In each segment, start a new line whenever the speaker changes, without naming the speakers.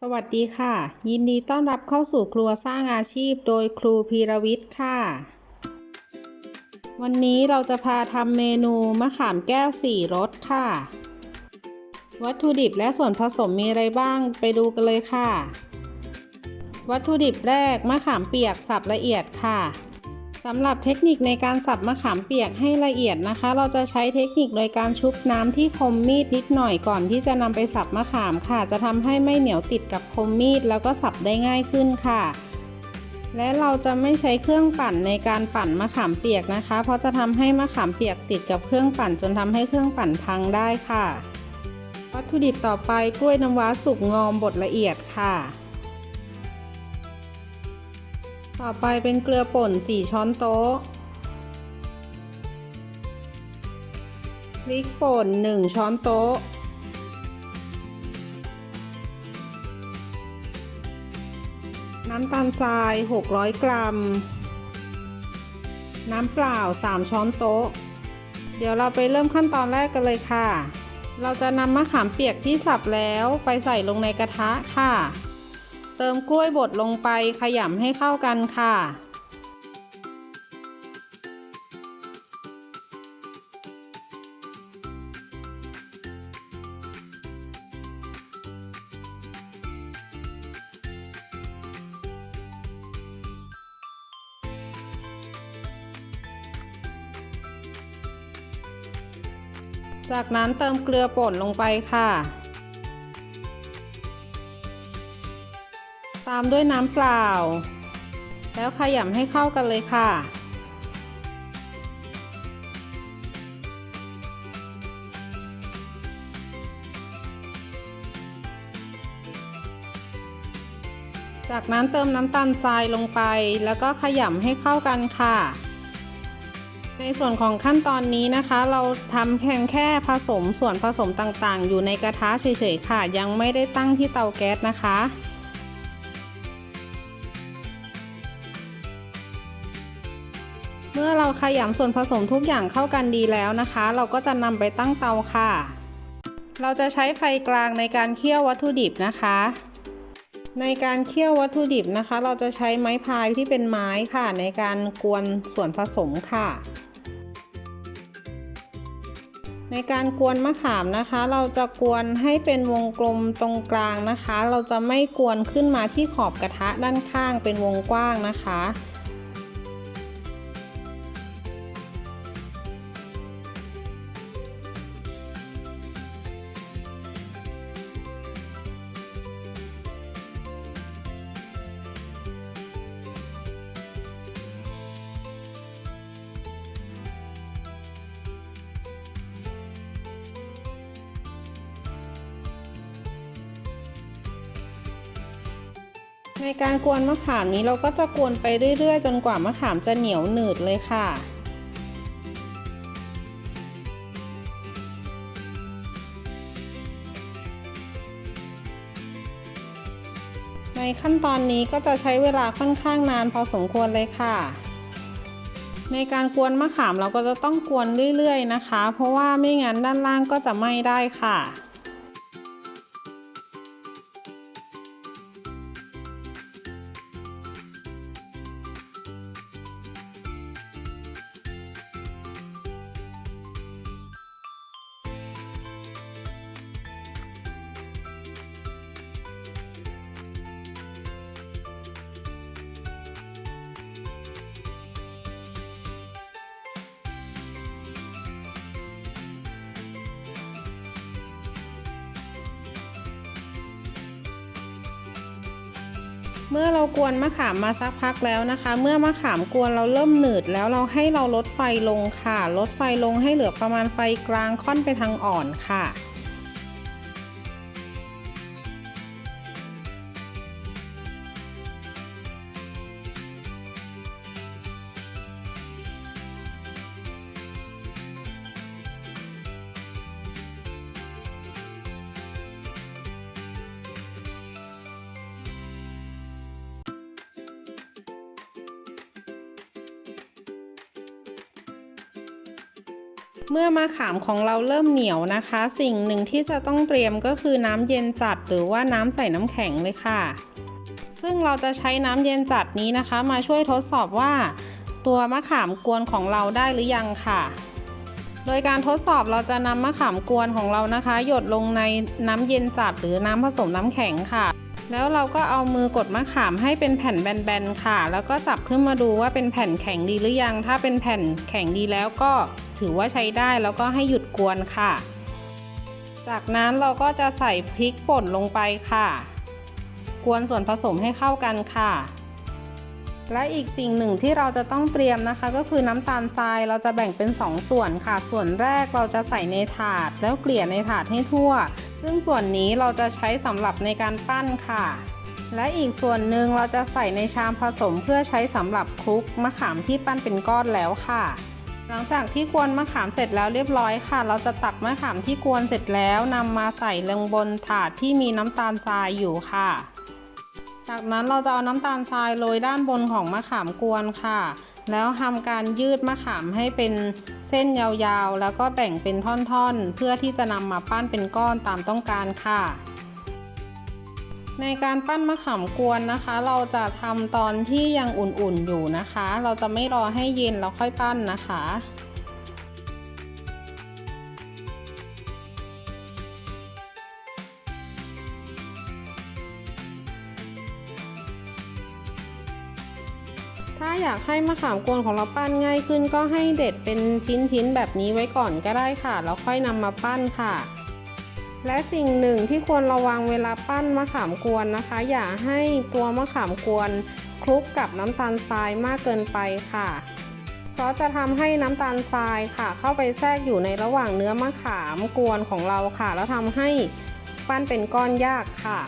สวัสดีค่ะ ยินดีต้อนรับเข้าสู่ครัวสร้างอาชีพ โดยครูพีรวิทย์ค่ะ วันนี้เราจะพาทำเมนูมะขามแก้วสี่รสค่ะ วัตถุดิบและส่วนผสมมีอะไรบ้างไปดูกันเลยค่ะ วัตถุดิบแรกมะขามเปียกสับละเอียดค่ะ สำหรับเทคนิคในการสับมะขามเปียกให้ละเอียดนะคะ เราจะใช้เทคนิคโดยการชุบน้ำที่คมมีดนิดหน่อยก่อนที่จะนำไปสับมะขามค่ะ จะทำให้ไม่เหนียวติดกับคมมีดแล้วก็สับได้ง่ายขึ้นค่ะ และเราจะไม่ใช้เครื่องปั่นในการปั่นมะขามเปียกนะคะ เพราะจะทำให้มะขามเปียกติดกับเครื่องปั่นจนทำให้เครื่องปั่นพังได้ค่ะ วัตถุดิบต่อไปกล้วยน้ำว้าสุกงอมบดละเอียดค่ะ ต่อไปเป็นเกลือป่น 4 ช้อนโต๊ะ พริกป่น 1 ช้อนโต๊ะ น้ำตาลทราย 600 กรัม น้ำเปล่า 3 ช้อนโต๊ะ เดี๋ยวเราไปเริ่มขั้นตอนแรกกันเลยค่ะ เราจะนำมะขามเปียกที่สับแล้วไปใส่ลงในกระทะค่ะ เติมกล้วยบดลงไปขยำให้เข้ากันค่ะ จากนั้นเติมเกลือป่นลงไปค่ะามด้วยน้ำเปล่า แล้วขยำให้เข้ากันเลยค่ะ จากนั้นเติมน้ำตาลทรายลงไป แล้วก็ขยำให้เข้ากันค่ะ ในส่วนของขั้นตอนนี้นะคะ เราทำเพียงแค่ผสมส่วนผสมต่างๆ อยู่ในกระทะเฉยๆค่ะ ยังไม่ได้ตั้งที่เตาแก๊สนะคะ มื่อเราขยำส่วนผสมทุกอย่างเข้ากันดีแล้วนะคะ เราก็จะนำไปตั้งเตาค่ะ เราจะใช้ไฟกลางในการเคี่ยววัตถุดิบนะคะ ในการเคี่ยววัตถุดิบนะคะ เราจะใช้ไม้พายที่เป็นไม้ค่ะ ในการกวนส่วนผสมค่ะ ในการกวนมะขามนะคะ เราจะกวนให้เป็นวงกลมตรงกลางนะคะ เราจะไม่กวนขึ้นมาที่ขอบกระทะด้านข้างเป็นวงกว้างนะคะ ในการกวนมะขามนี้เราก็จะกวนไปเรื่อยๆ จนกว่ามะขามจะเหนียวหนืดเลยค่ะในขั้นตอนนี้ก็จะใช้เวลาค่อนข้างนานพอสมควรเลยค่ะ ในการกวนมะขามเราก็จะต้องกวนเรื่อยๆนะคะ เพราะว่าไม่งั้นด้านล่างก็จะไหม้ได้ค่ะ เมื่อเรากวนมะขามมาสักพักแล้วนะคะ เมื่อมะขามกวนเราเริ่มหนืดแล้วเราให้เราลดไฟลงค่ะ ลดไฟลงให้เหลือประมาณไฟกลางค่อนไปทางอ่อนค่ะ เมื่อมะขามของเราเริ่มเหนียวนะคะ สิ่งหนึ่งที่จะต้องเตรียมก็คือน้ำเย็นจัดหรือว่าน้ำใส่น้ำแข็งเลยค่ะ ซึ่งเราจะใช้น้ำเย็นจัดนี้นะคะ มาช่วยทดสอบว่า ตัวมะขามกวนของเราได้หรือยังค่ะ โดยการทดสอบเราจะนำมะขามกวนของเรานะคะ หยดลงในน้ำเย็นจัดหรือน้ำผสมน้ำแข็งค่ะแล้วเราก็เอามือกดมะขามให้เป็นแผ่นแบนๆค่ะ แล้วก็จับขึ้นมาดูว่าเป็นแผ่นแข็งดีหรือยัง ถ้าเป็นแผ่นแข็งดีแล้วก็ ถือว่าใช้ได้แล้วก็ให้หยุดกวนค่ะ จากนั้นเราก็จะใส่พริกป่นลงไปค่ะ กวนส่วนผสมให้เข้ากันค่ะ และอีกสิ่งหนึ่งที่เราจะต้องเตรียมนะคะ ก็คือน้ำตาลทรายเราจะแบ่งเป็น 2 ส่วนค่ะ ส่วนแรกเราจะใส่ในถาดแล้วเกลี่ยในถาดให้ทั่ว ซึ่งส่วนนี้เราจะใช้สำหรับในการปั้นค่ะและอีกส่วนหนึ่งเราจะใส่ในชามผสมเพื่อใช้สำหรับคลุกมะขามที่ปั้นเป็นก้อนแล้วค่ะ หลังจากที่กวนมะขามเสร็จแล้วเรียบร้อยค่ะ เราจะตักมะขามที่กวนเสร็จแล้วนำมาใส่ลงบนถาดที่มีน้ำตาลทรายอยู่ค่ะ จากนั้นเราจะเอาน้ำตาลทรายโรยด้านบนของมะขามกวนค่ะ แล้วทำการยืดมะขามให้เป็นเส้นยาวๆ แล้วก็แบ่งเป็นท่อนๆ เพื่อที่จะนำมาปั้นเป็นก้อนตามต้องการค่ะ ในการปั้นมะขามกวนนะคะ เราจะทำตอนที่ยังอุ่นๆอยู่นะคะ เราจะไม่รอให้เย็นแล้วค่อยปั้นนะคะถ้าอยากให้มะขามกวนของเราปั้นง่ายขึ้นก็ให้เด็ดเป็นชิ้นๆแบบนี้ไว้ก่อนก็ได้ค่ะ แล้วค่อยนำมาปั้นค่ะ และสิ่งหนึ่งที่ควรระวังเวลาปั้นมะขามกวนนะคะ อย่าให้ตัวมะขามกวนคลุกกับน้ำตาลทรายมากเกินไปค่ะ เพราะจะทำให้น้ำตาลทรายค่ะ เข้าไปแทรกอยู่ในระหว่างเนื้อมะขามกวนของเราค่ะ แล้วทำให้ปั้นเป็นก้อนยากค่ะ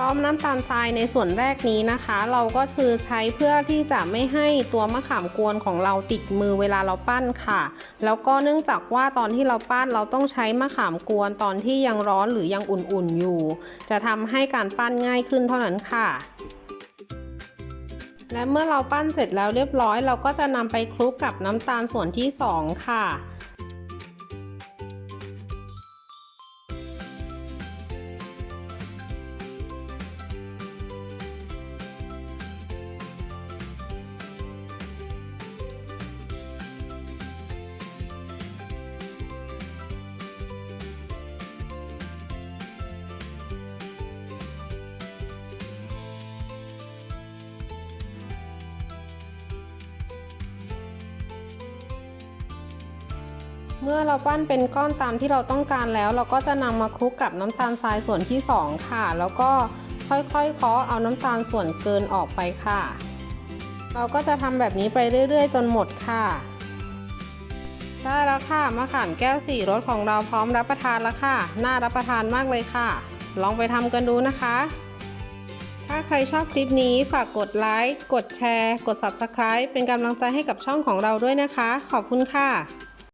พร้อมน้ำตาลทรายในส่วนแรกนี้นะคะ เราก็คือใช้เพื่อที่จะไม่ให้ตัวมะขามกวนของเราติดมือเวลาเราปั้นค่ะ แล้วก็เนื่องจากว่าตอนที่เราปั้นเราต้องใช้มะขามกวนตอนที่ยังร้อนหรือยังอุ่นๆอยู่ จะทำให้การปั้นง่ายขึ้นเท่านั้นค่ะและเมื่อเราปั้นเสร็จแล้วเรียบร้อย เราก็จะนำไปคลุกกับน้ำตาลส่วนที่ 2 ค่ะ เมื่อเราปั้นเป็นก้อนตามที่เราต้องการแล้ว เราก็จะนำมาคลุกกับน้ำตาลทรายส่วนที่ 2 ค่ะ แล้วก็ค่อยๆเคาะเอาน้ำตาลส่วนเกินออกไปค่ะ เราก็จะทำแบบนี้ไปเรื่อย ๆ จนหมดค่ะ ได้แล้วค่ะมะขามแก้วสี่รสของเราพร้อมรับประทานแล้วค่ะ น่ารับประทานมากเลยค่ะ ลองไปทำกันดูนะคะ ถ้าใครชอบคลิปนี้ฝากกดไลค์กดแชร์ กด Subscribe เป็นกำลังใจให้กับช่องของเราด้วยนะคะ ขอบคุณค่ะ